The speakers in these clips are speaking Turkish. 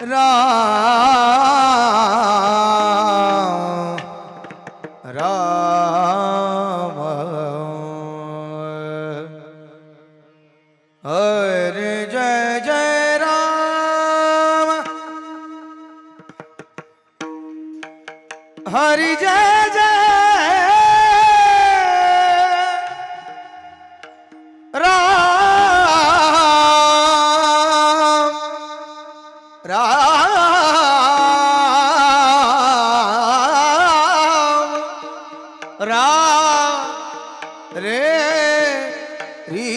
राम राम हरे जय जय राम हरि जय राम राम रे री।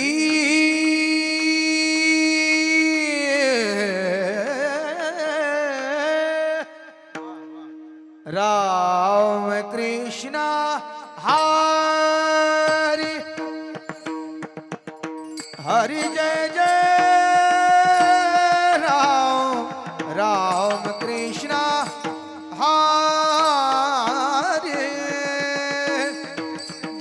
राम कृष्ण हरि हरि जय।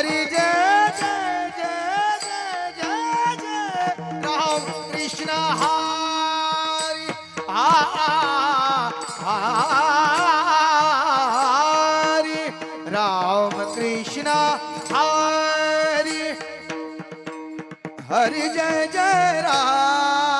हरी जय जय जय जय जय। जय राम कृष्ण हरी हरी। राम कृष्ण हरी। हरी जय जय Ram.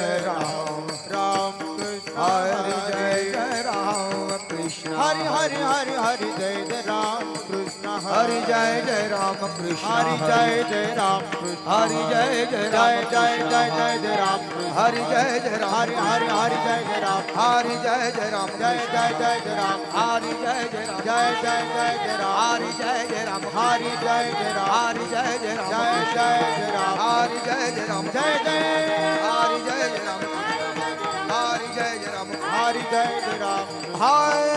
Krishna Hari Hari Hari Hari Jai Jai Ram Krishna Hari Jai Jai Ram Krishna Hari Jai Jai Ram Krishna Hari Jai Jai Jai Jai Jai Jai Jai Ram Hari Jai Jai Ram Hari Hari Hari Jai Jai Ram Hari Jai Jai Ram Jai Jai Jai Jai Ram Hari Jai Jai Ram Jai Jai Jai Jai Ram Hari Jai Jai Ram Hari Jai Jai Ram Hari Jai Jai Ram Jai Jai Jai Ram Hari Jai Jai Ram Jai Jai Hari Jai Jai Ram Hari Jai Jai Ram Hari Jai Jai Ram Hari